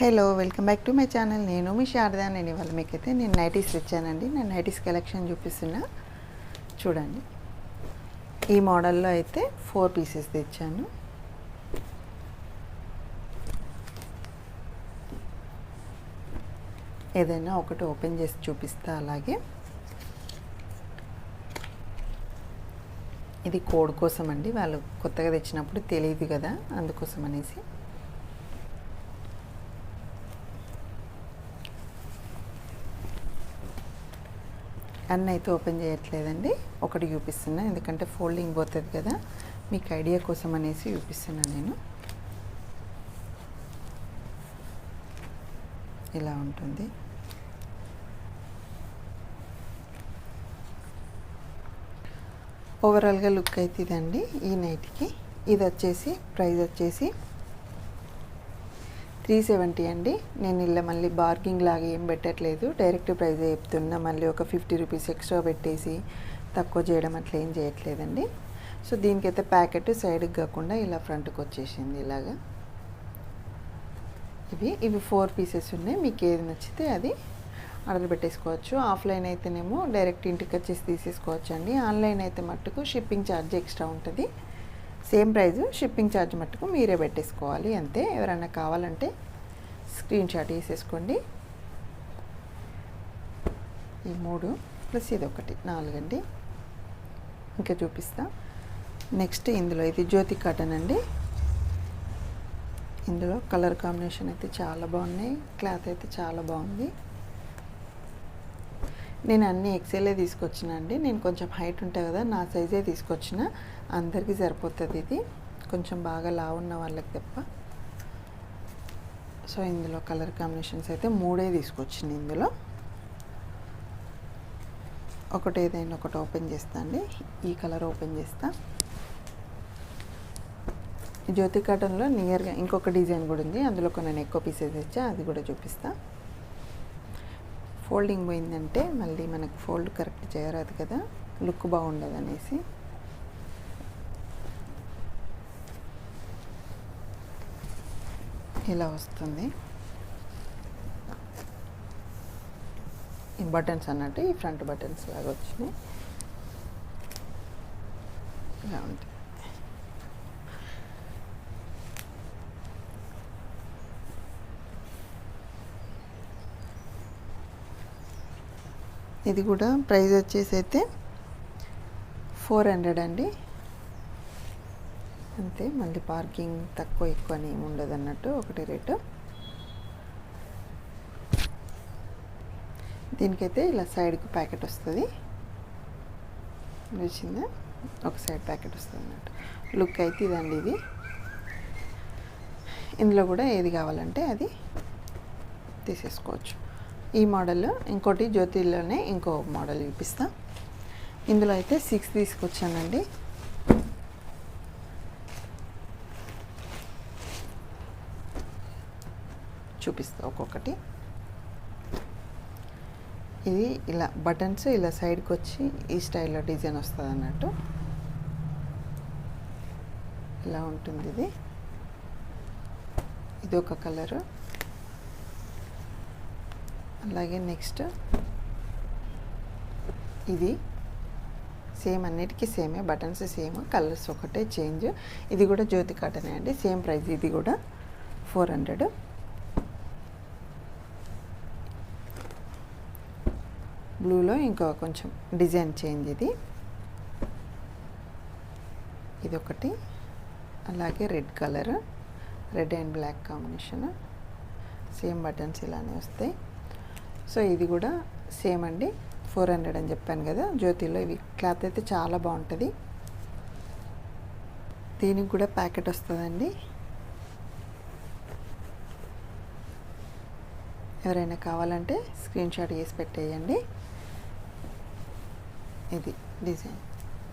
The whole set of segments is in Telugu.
Hello welcome back to my channel నేను మీ శారదా నేను ఇవాళ మీకైతే నేను నైటీస్ తెచ్చానండి. నేను నైటీస్ కలెక్షన్ చూపిస్తున్నా. చూడండి. ఈ మోడల్లో అయితే ఫోర్ పీసెస్ తెచ్చాను. ఏదైనా ఒకటి ఓపెన్ చేసి చూపిస్తా అలాగే. ఇది కోడ్ కోసం అండి వాళ్ళు కొత్తగా తెచ్చినప్పుడు తెలియదు కదా అందుకోసం అనేసి. అన్న అయితే ఓపెన్ చేయట్లేదండి. ఒకటి చూపిస్తున్నా ఎందుకంటే ఫోల్డింగ్ పోతుంది కదా. మీకు ఐడియా కోసం అనేసి చూపిస్తున్నాను నేను. ఇలా ఉంటుంది. ఓవరాల్గా లుక్ అయితే ఇదండి ఈ నైట్కి. ఇది వచ్చేసి ప్రైస్ వచ్చేసి త్రీ సెవెంటీ అండి. నేను ఇలా మళ్ళీ బార్గింగ్ లాగా ఏం పెట్టట్లేదు. డైరెక్ట్ ప్రైస్ చెప్తున్నా మళ్ళీ ఒక ఫిఫ్టీ రూపీస్ ఎక్స్ట్రా పెట్టేసి తక్కువ చేయడం అట్లా ఏం చేయట్లేదండి. సో దీనికైతే ప్యాకెట్ సైడ్కి కాకుండా ఇలా ఫ్రంట్కి వచ్చేసింది ఇలాగా. ఇవి ఇవి ఫోర్ పీసెస్ ఉన్నాయి. మీకు ఏది నచ్చితే అది ఆర్డర్ పెట్టేసుకోవచ్చు. ఆఫ్లైన్ అయితేనేమో డైరెక్ట్ ఇంటికి వచ్చేసి తీసేసుకోవచ్చు అండి ఆన్లైన్ అయితే మట్టుకు షిప్పింగ్ ఛార్జ్ ఎక్స్ట్రా ఉంటుంది. సేమ్ ప్రైస్ షిప్పింగ్ ఛార్జ్ మట్టుకు మీరే పెట్టేసుకోవాలి అంతే. ఎవరైనా కావాలంటే స్క్రీన్ షాట్ వేసేసుకోండి. ఈ మూడు ప్లస్ ఇది ఒకటి నాలుగండి. ఇంకా చూపిస్తా. నెక్స్ట్ ఇందులో ఇది జ్యోతి కాటన్ అండి. ఇందులో కలర్ కాంబినేషన్ అయితే చాలా బాగున్నాయి క్లాత్ అయితే చాలా బాగుంది. నేను అన్ని ఎక్సెలే తీసుకొచ్చిన అండి. నేను కొంచెం హైట్ ఉంటాయి కదా నా సైజే తీసుకొచ్చిన అందరికీ సరిపోతుంది ఇది. కొంచెం బాగా లావు ఉన్న వాళ్ళకి తప్ప. సో ఇందులో కలర్ కాంబినేషన్స్ అయితే మూడే తీసుకొచ్చింది ఇందులో. ఒకటి ఏదైనా ఒకటి ఓపెన్ చేస్తా అండి. ఈ కలర్ ఓపెన్ చేస్తా. జ్యోతి కాటన్లో నియర్గా ఇంకొక డిజైన్ కూడా ఉంది. అందులో కొన్ని ఎక్కువ పీసెస్ ఇచ్చా అది కూడా చూపిస్తాను ఫోల్డింగ్ పోయిందంటే మళ్ళీ మనకు ఫోల్డ్ కరెక్ట్ చేయరాదు కదా. లుక్ బాగుండదు అనేసి ఇలా వస్తుంది. ఈ బటన్స్ అన్నట్టు ఈ ఫ్రంట్ బటన్స్ లాగా వచ్చినాయి. ఇలా ఉంటాయి. ఇది కూడా ప్రైస్ వచ్చేసి అయితే ఫోర్ హండ్రెడ్ అండి. అంతే మళ్ళీ పార్కింగ్ తక్కువ ఎక్కువ అని ఏమి ఉండదు అన్నట్టు ఒకటి రేటు. దీనికైతే ఇలా సైడ్కి ప్యాకెట్ వస్తుంది. వచ్చిందా ఒక సైడ్ ప్యాకెట్ వస్తుంది అన్నట్టు. లుక్ అయితే ఇదండి ఇది. ఇందులో కూడా ఏది కావాలంటే అది తీసేసుకోవచ్చు. ఈ మోడల్ ఇంకోటి జ్యోతిలోనే ఇంకో మోడల్ చూపిస్తా. ఇందులో అయితే సిక్స్ తీసుకొచ్చానండి. చూపిస్తా ఒక్కొక్కటి. ఇది ఇలా బటన్స్ ఇలా సైడ్కి వచ్చి ఈ స్టైల్లో డిజైన్ వస్తుంది అన్నట్టు ఇలా ఉంటుంది ఇది. ఇది ఒక కలరు అలాగే నెక్స్ట్. ఇది సేమ్ అన్నిటికీ సేమే బటన్స్ సేమ్ కలర్స్ ఒకటే చేంజ్. ఇది కూడా జ్యోతి కాటనే అండి సేమ్ ప్రైస్ ఇది కూడా ఫోర్ హండ్రెడ్. బ్లూలో ఇంకా కొంచెం డిజైన్ చేంజ్ ఇది. ఇది ఒకటి అలాగే red colour red and black combination. Same buttons ఇలానే వస్తాయి. సో ఇది కూడా సేమ్ అండి ఫోర్ హండ్రెడ్ అని చెప్పాను కదా జ్యోతిలో ఇవి. క్లాత్ అయితే చాలా బాగుంటుంది. దీనికి కూడా ప్యాకెట్ వస్తుందండి. ఎవరైనా కావాలంటే స్క్రీన్ షాట్ చేసి పెట్టేయండి. ఇది డిజైన్.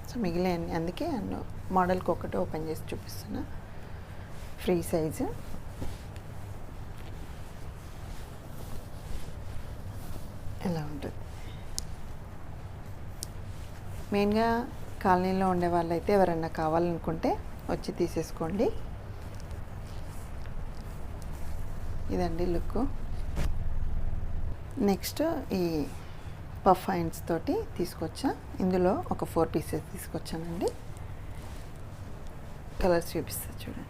సో మిగిలిన అందుకే అన్ను మోడల్కి ఒకటి ఓపెన్ చేసి చూపిస్తున్నా. Free size. ఇలా ఉంటుంది? మెయిన్గా కాలనీలో ఉండే వాళ్ళైతే ఎవరైనా కావాలనుకుంటే వచ్చి తీసేసుకోండి. ఇదండి లుక్ నెక్స్ట్ ఈ పఫ్ హ్యాండ్స్ తోటి తీసుకొచ్చా. ఇందులో ఒక ఫోర్ పీసెస్ తీసుకొచ్చానండి. కలర్స్ చూపిస్తా చూడండి.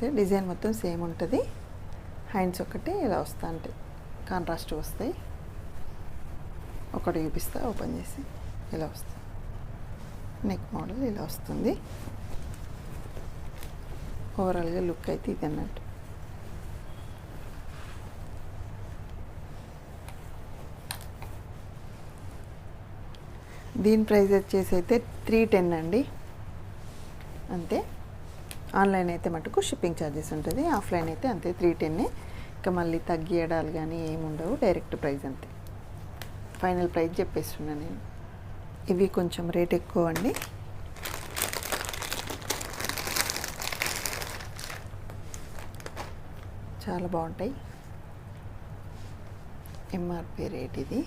అయితే డిజైన్ మొత్తం సేమ్ ఉంటుంది. హ్యాండ్స్ ఒకటి ఇలా వస్తా అంటే కాంట్రాస్ట్ వస్తాయి. ఒకటి చూపిస్తా ఓపెన్ చేసి ఇలా వస్తుంది నెక్ మోడల్ ఇలా వస్తుంది. ఓవరాల్గా లుక్ అయితే ఇది అన్నట్టు. దీని ప్రైస్ వచ్చేసి అయితే త్రీ టెన్ అండి. అంతే. ఆన్లైన్ అయితే మటుకు షిప్పింగ్ ఛార్జెస్ ఉంటుంది. ఆఫ్లైన్ అయితే అంతే త్రీ టెన్నే ఇంకా మళ్ళీ తగ్గియడాలు కానీ ఏమి ఉండవు డైరెక్ట్ ప్రైస్ అంతే. ఫైనల్ ప్రైస్ చెప్పేస్తున్నా నేను. ఇవి కొంచెం రేట్ ఎక్కువ అండి. చాలా బాగుంటాయి. ఎంఆర్పి రేట్ ఇది.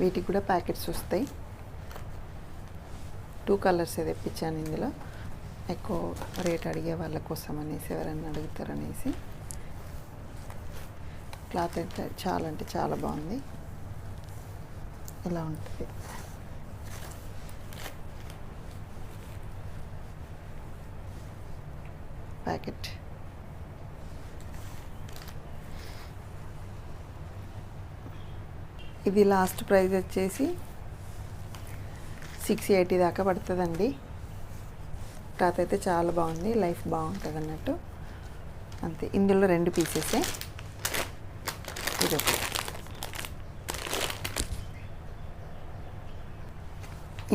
వీటికి కూడా ప్యాకెట్స్ వస్తాయి. టూ కలర్స్ తెప్పించాను ఇందులో. ఎక్కువ రేట్ అడిగే వాళ్ళ కోసం అనేసి ఎవరైనా అడుగుతారనేసి. క్లాత్ అయితే చాలా అంటే చాలా బాగుంది. ఇలా ఉంటుంది? ప్యాకెట్. ఇది లాస్ట్ ప్రైజ్ వచ్చేసి సిక్స్ ఎయిటీ దాకా పడుతుందండి. క్లాత్ అయితే చాలా బాగుంది లైఫ్ బాగుంటుంది అన్నట్టు. అంతే ఇందులో రెండు పీసెసే. ఇది ఒకటి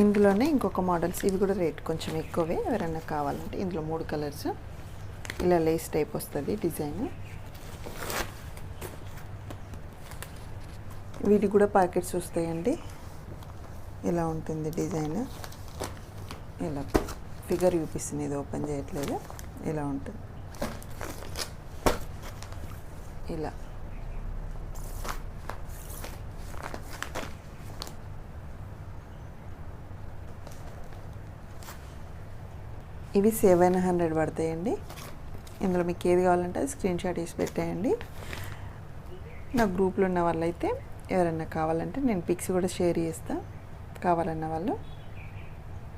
ఇందులోనే ఇంకొక మోడల్స్ ఇవి కూడా రేట్ కొంచెం ఎక్కువే ఎవరైనా కావాలంటే ఇందులో మూడు కలర్స్. ఇలా లేస్ టైప్ వస్తుంది డిజైన్. వీటికి కూడా ప్యాకెట్స్ వస్తాయండి. ఇలా ఉంటుంది డిజైన్. ఇలా ఫిగర్ చూపిస్తుంది ఇది ఓపెన్ చేయట్లేదు. ఇలా ఉంటుంది. ఇలా. ఇవి సెవెన్ హండ్రెడ్ పడతాయండి. ఇందులో మీకు ఏది కావాలంటే అది స్క్రీన్ షాట్ వేసి పెట్టేయండి. నా గ్రూప్లో ఉన్న వాళ్ళైతే ఎవరైనా కావాలంటే నేను పిక్స్ కూడా షేర్ చేస్తాను కావాలన్న వాళ్ళు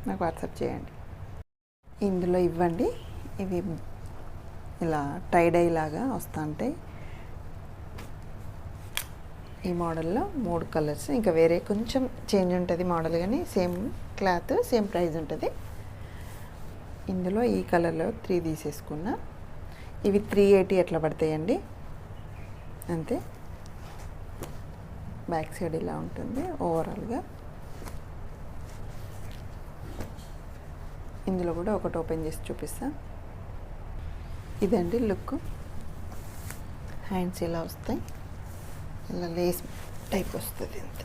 నాకు వాట్సాప్ చేయండి. ఇందులో ఇవ్వండి. ఇవి ఇలా టైడై లాగా వస్తూ ఉంటాయి ఈ మోడల్లో మూడు కలర్స్. ఇంకా వేరే కొంచెం చేంజ్ ఉంటుంది మోడల్ కానీ సేమ్ క్లాత్ సేమ్ ప్రైస్ ఉంటుంది. ఇందులో ఈ కలర్లో త్రీ తీసేసుకున్నా. ఇవి త్రీ ఎయిటీ ఎట్లా పడతాయండి? అంతే. బ్యాక్ సైడ్ ఇలా ఉంటుంది ఓవరాల్గా. ఇందులో కూడా ఒకటి ఓపెన్ చేసి చూపిస్తా. ఇదండి లుక్ హ్యాండ్స్ ఇలా వస్తాయి? ఇలా లేస్ టైప్ వస్తుంది అంతే.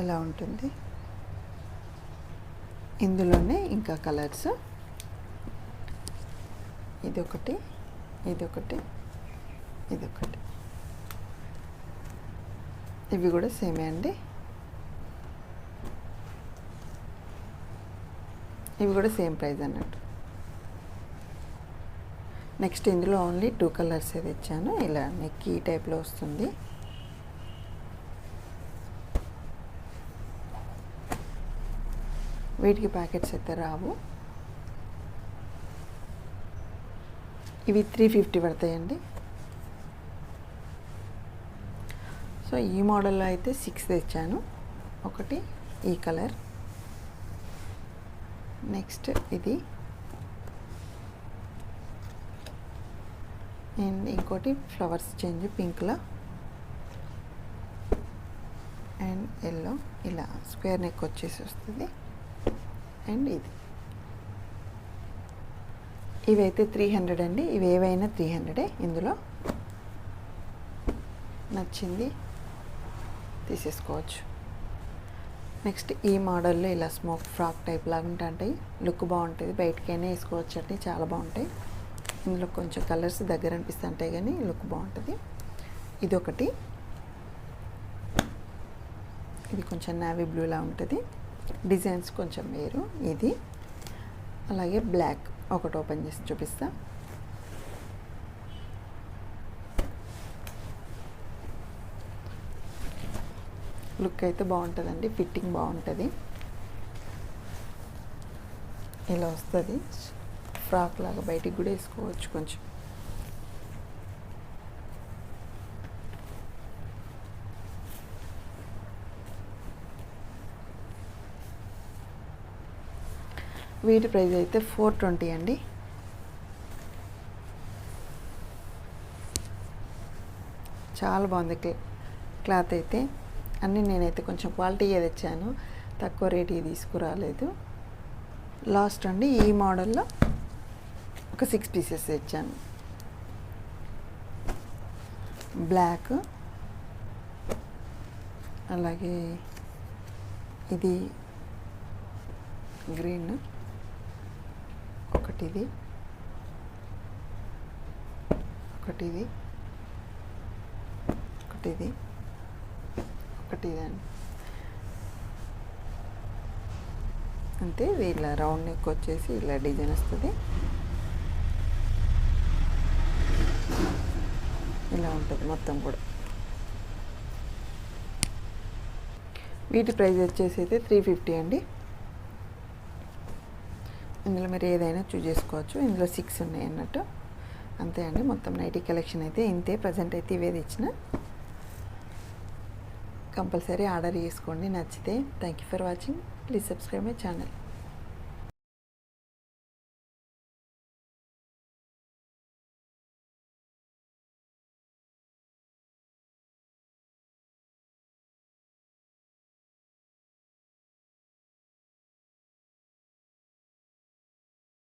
ఇలా ఉంటుంది. ఇందులోనే ఇంకా కలర్స్ ఇది ఒకటి ఇది ఒకటి ఇది ఒకటి ఇవి కూడా సేమే అండి. ఇవి కూడా సేమ్ ప్రైస్ అన్నట్టు. నెక్స్ట్ ఇందులో ఓన్లీ టూ కలర్స్ తెచ్చాను. ఇలా నెక్ ఈ టైప్లో వస్తుంది. వీటికి ప్యాకెట్స్ అయితే రావు. ఇవి త్రీ ఫిఫ్టీ పడతాయండి. సో ఈ మోడల్లో అయితే సిక్స్ తెచ్చాను. ఒకటి ఈ కలర్. నెక్స్ట్ ఇది. అండ్ ఇంకోటి ఫ్లవర్స్ చేంజ్ పింక్లో. And yellow. ఇలా స్క్వేర్ నెక్ వచ్చేసి వస్తుంది. అండ్ ఇది. ఇవైతే త్రీ హండ్రెడ్ అండి. ఇవి ఏవైనా త్రీ హండ్రెడే ఇందులో నచ్చింది తీసేసుకోవచ్చు. నెక్స్ట్ ఈ మోడల్లో ఇలా స్మోక్ ఫ్రాక్ టైప్ లాగా ఉంటాయి. లుక్ బాగుంటుంది. బయటకైనా వేసుకోవచ్చు అండి. చాలా బాగుంటాయి. ఇందులో కొంచెం కలర్స్ దగ్గర అనిపిస్తుంటాయి కానీ లుక్ బాగుంటుంది. ఇది ఒకటి ఇది కొంచెం నావీ బ్లూలా ఉంటుంది. డిజైన్స్ కొంచెం వేరు. ఇది. అలాగే బ్లాక్ ఒకటి ఓపెన్ చేసి చూపిస్తా. లుక్ అయితే బాగుంటుందండి ఫిట్టింగ్ బాగుంటుంది. ఇలా వస్తుంది. ఫ్రాక్ లాగా బయటికి కూడా వేసుకోవచ్చు కొంచెం. వీటి ప్రైస్ అయితే ఫోర్ ట్వంటీ అండి. చాలా బాగుంది క్లాత్ అయితే. అన్నీ నేనైతే కొంచెం క్వాలిటీగా తెచ్చాను. తక్కువ రేట్కి తీసుకురాలేదు. లాస్ట్ అండి ఈ మోడల్లో ఒక సిక్స్ పీసెస్ తెచ్చాను. బ్లాక్. అలాగే ఇది గ్రీన్. ఒకటిది. ఒకటిది. ఒకటిది. ఒకటి అండి అంతే వీళ్ళ ఇలా రౌండ్ నెక్ వచ్చేసి ఇలా డిజైన్ వస్తుంది. ఇలా ఉంటుంది మొత్తం కూడా. వీటి ప్రైస్ వచ్చేసి అయితే త్రీ ఫిఫ్టీ అండి. ఇందులో మీరు ఏదైనా చూజ్ చేసుకోవచ్చు. ఇందులో సిక్స్ ఉన్నాయి అన్నట్టు. అంతే అండి. మొత్తం నైటీ కలెక్షన్ అయితే ఇంతే. ప్రజెంట్ అయితే ఇవే తెచ్చిన. కంపల్సరీ ఆర్డర్ చేసుకోండి. నచ్చితే. Thank you for watching please subscribe my channel